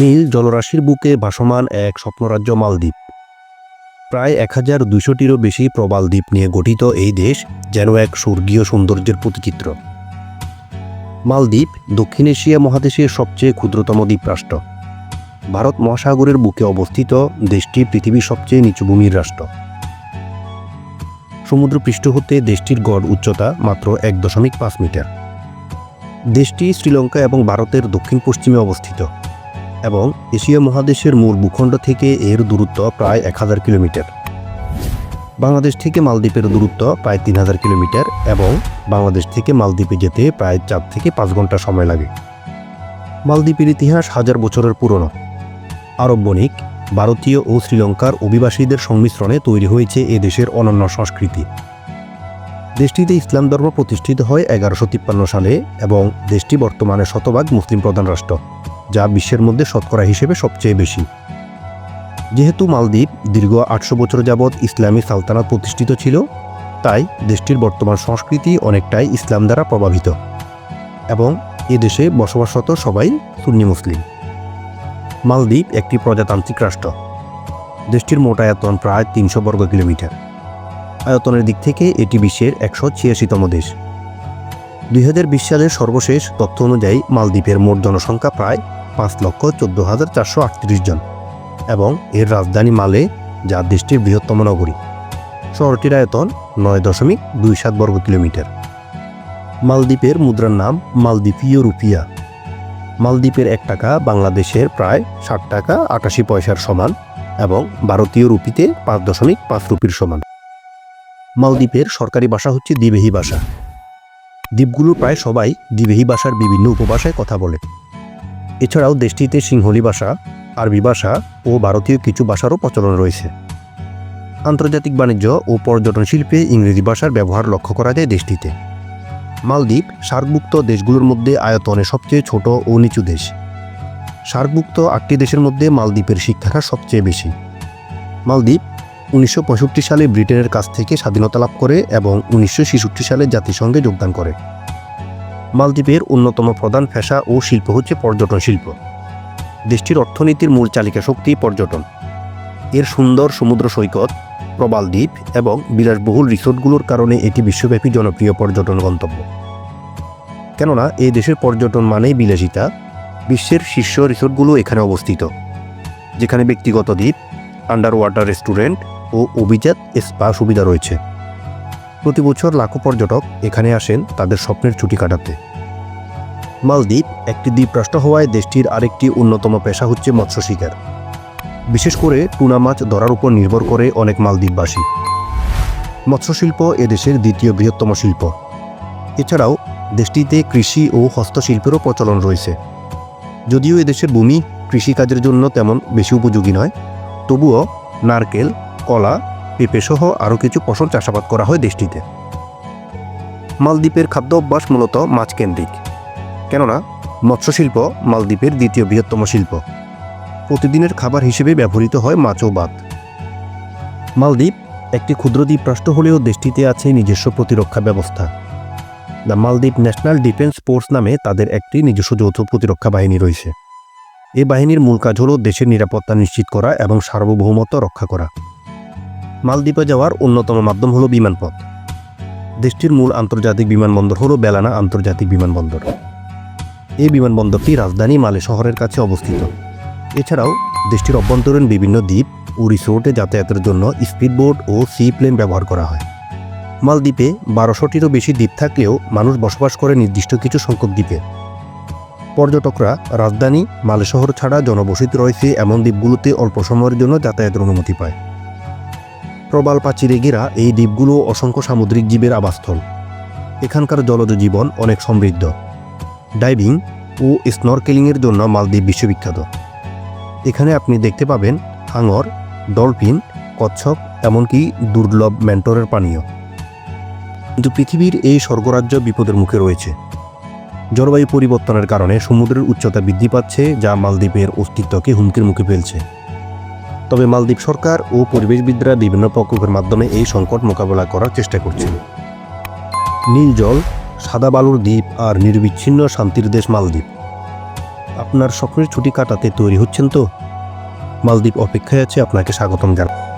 নীল জলরাশির বুকে ভাসমান এক স্বপ্নরাজ্য মালদ্বীপ। প্রায় এক হাজার দুশোটিরও বেশি প্রবাল দ্বীপ নিয়ে গঠিত এই দেশ যেন এক স্বর্গীয় সৌন্দর্যের প্রতিচিত্র। মালদ্বীপ দক্ষিণ এশিয়া মহাদেশের সবচেয়ে ক্ষুদ্রতম দ্বীপরাষ্ট্র। ভারত মহাসাগরের বুকে অবস্থিত দেশটি পৃথিবীর সবচেয়ে নিচু ভূমির রাষ্ট্র। সমুদ্রপৃষ্ঠ হতে দেশটির গড় উচ্চতা মাত্র এক দশমিক পাঁচ মিটার। দেশটি শ্রীলঙ্কা এবং ভারতের দক্ষিণ পশ্চিমে অবস্থিত। এবং এশিয়া মহাদেশের মূল ভূখণ্ড থেকে এর দূরত্ব প্রায় এক হাজার কিলোমিটার। বাংলাদেশ থেকে মালদ্বীপের দূরত্ব প্রায় তিন হাজার কিলোমিটার এবং বাংলাদেশ থেকে মালদ্বীপে যেতে প্রায় চার থেকে পাঁচ ঘণ্টা সময় লাগে। মালদ্বীপের ইতিহাস হাজার বছরের পুরনো। আরব বণিক ভারতীয় ও শ্রীলঙ্কার অভিবাসীদের সংমিশ্রণে তৈরি হয়েছে এ দেশের অনন্য সংস্কৃতি। দেশটিতে ইসলাম ধর্ম প্রতিষ্ঠিত হয় এগারোশো সালে এবং দেশটি বর্তমানে শতভাগ মুসলিম প্রধান রাষ্ট্র। যা বিশ্বের মধ্যে শতকরা হিসেবে সবচেয়ে বেশি। যেহেতু মালদ্বীপ দীর্ঘ আটশো বছর যাবৎ ইসলামী সালতানাত প্রতিষ্ঠিত ছিল, তাই দেশটির বর্তমান সংস্কৃতি অনেকটাই ইসলাম দ্বারা প্রভাবিত এবং এ দেশে বসবাসরত সবাই সুন্নি মুসলিম। মালদ্বীপ একটি প্রজাতান্ত্রিক রাষ্ট্র। দেশটির মোট আয়তন প্রায় তিনশো বর্গ কিলোমিটার। আয়তনের দিক থেকে এটি বিশ্বের একশো ছিয়াশিতম দেশ। দুই হাজার বিশ সালের সর্বশেষ তথ্য অনুযায়ী মালদ্বীপের মোট জনসংখ্যা প্রায় পাঁচ লক্ষ চোদ্দ হাজার চারশো আটত্রিশ জন এবং এর রাজধানী মালে, যা দেশটির বৃহত্তম নগরী। শহরটির আয়তন নয় দশমিক দুই সাত বর্গ কিলোমিটার। মালদ্বীপের মুদ্রার নাম মালদ্বীপীয় রুপিয়া। মালদ্বীপের এক টাকা বাংলাদেশের প্রায় ষাট টাকা আটাশি পয়সার সমান এবং ভারতীয় রুপিতে পাঁচ দশমিক পাঁচ রুপির সমান। মালদ্বীপের সরকারি ভাষা হচ্ছে দ্বিবেহী ভাষা। দ্বীপগুলোর প্রায় সবাই দ্বিবেহী ভাষার বিভিন্ন উপভাষায় কথা বলে। এছাড়াও দেশটিতে সিংহলি ভাষা, আরবি ভাষা ও ভারতীয় কিছু ভাষারও প্রচলন রয়েছে। আন্তর্জাতিক বাণিজ্য ও পর্যটন শিল্পে ইংরেজি ভাষার ব্যবহার লক্ষ্য করা যায় দেশটিতে। মালদ্বীপ সার্কভুক্ত দেশগুলোর মধ্যে আয়তনে সবচেয়ে ছোট ও নিচু দেশ। সার্কভুক্ত আটটি দেশের মধ্যে মালদ্বীপের শিক্ষাটা সবচেয়ে বেশি। মালদ্বীপ উনিশশো পঁয়ষট্টি সালে ব্রিটেনের কাছ থেকে স্বাধীনতা লাভ করে এবং উনিশশো ছেষট্টি সালে জাতিসংঘে যোগদান করে। মালদ্বীপের অন্যতম প্রধান পেশা ও শিল্প হচ্ছে পর্যটন শিল্প। দেশটির অর্থনীতির মূল চালিকা শক্তি পর্যটন। এর সুন্দর সমুদ্র সৈকত, প্রবাল দ্বীপ এবং বিলাসবহুল রিসোর্টগুলোর কারণে এটি বিশ্বব্যাপী জনপ্রিয় পর্যটন গন্তব্য। কেননা এই দেশের পর্যটন মানেই বিলাসিতা, বিশ্বের শীর্ষ রিসোর্টগুলো এখানে অবস্থিত, যেখানে ব্যক্তিগত দ্বীপ আন্ডার ওয়াটার রেস্টুরেন্ট ও অভিজাত স্পা সুবিধা রয়েছে। প্রতি বছর লাখো পর্যটক এখানে আসেন তাদের স্বপ্নের ছুটি কাটাতে। মালদ্বীপ একটি দ্বীপরাষ্ট্র হওয়ায় দেশটির আরেকটি অন্যতম পেশা হচ্ছে মৎস্য শিকার। বিশেষ করে টুনা মাছ ধরার উপর নির্ভর করে অনেক মালদ্বীপবাসী। মৎস্যশিল্প এদেশের দ্বিতীয় বৃহত্তম শিল্প। এছাড়াও দেশটিতে কৃষি ও হস্তশিল্পেরও প্রচলন রয়েছে। যদিও এদেশের ভূমি কৃষিকাজের জন্য তেমন বেশি উপযোগী নয়, তবুও নারকেল, কলা পেঁপেসহ আরও কিছু ফসল চাষাবাদ করা হয় দেশটিতে। মালদ্বীপের খাদ্য অভ্যাস মূলত মাছকেন্দ্রিক কেননা, মৎস্যশিল্প মালদ্বীপের দ্বিতীয় বৃহত্তম শিল্প। প্রতিদিনের খাবার হিসেবে ব্যবহৃত হয় মাছ ও ভাত। মালদ্বীপ একটি ক্ষুদ্র দ্বীপরাষ্ট্র হলেও দেশটিতে আছে নিজস্ব প্রতিরক্ষা ব্যবস্থা। The Maldives National Defence Force নামে তাদের একটি নিজস্ব যৌথ প্রতিরক্ষা বাহিনী রয়েছে। এই বাহিনীর মূল কাজ হল দেশের নিরাপত্তা নিশ্চিত করা এবং সার্বভৌমত্ব রক্ষা করা। মালদ্বীপে যাওয়ার অন্যতম মাধ্যম হল বিমানপথ। দেশটির মূল আন্তর্জাতিক বিমানবন্দর হল বেলানা আন্তর্জাতিক বিমানবন্দর। এই বিমানবন্দরটি রাজধানী মালে শহরের কাছে অবস্থিত। এছাড়াও দেশটির অভ্যন্তরীণ বিভিন্ন দ্বীপ ও রিসোর্টে যাতায়াতের জন্য স্পিডবোট ও সি প্লেন ব্যবহার করা হয়। মালদ্বীপে বারোশোটিরও বেশি দ্বীপ থাকলেও মানুষ বসবাস করে নির্দিষ্ট কিছু সংখ্যক দ্বীপে। পর্যটকরা রাজধানী মালে শহর ছাড়া জনবসতি রয়েছে এমন দ্বীপগুলোতে অল্প সময়ের জন্য যাতায়াতের অনুমতি পায়। প্রবাল প্রাচীরে ঘেরা এই দ্বীপগুলো অসংখ্য সামুদ্রিক জীবের আবাসস্থল। এখানকার জলজ জীবন অনেক সমৃদ্ধ। ডাইভিং ও স্নরকেলিংয়ের জন্য মালদ্বীপ বিশ্ববিখ্যাত। এখানে আপনি দেখতে পাবেন হাঙর, ডলফিন, কচ্ছপ, এমনকি দুর্লভ মেন্টরের পানীয়। কিন্তু পৃথিবীর এই স্বর্গরাজ্য বিপদের মুখে রয়েছে। জলবায়ু পরিবর্তনের কারণে সমুদ্রের উচ্চতা বৃদ্ধি পাচ্ছে, যা মালদ্বীপের অস্তিত্বকে হুমকির মুখে ফেলছে। তবে মালদ্বীপ সরকার ও পরিবেশবিদরা বিভিন্ন প্রকল্পের মাধ্যমে এই সংকট মোকাবেলা করার চেষ্টা করছে। নীল জল, সাদা বালুর দ্বীপ আর নির্বিচ্ছিন্ন শান্তির দেশ মালদ্বীপ। আপনার স্বপ্নের ছুটি কাটাতে তৈরি হচ্ছেন তো? মালদ্বীপ অপেক্ষায় আছে আপনাকে স্বাগতম জানাই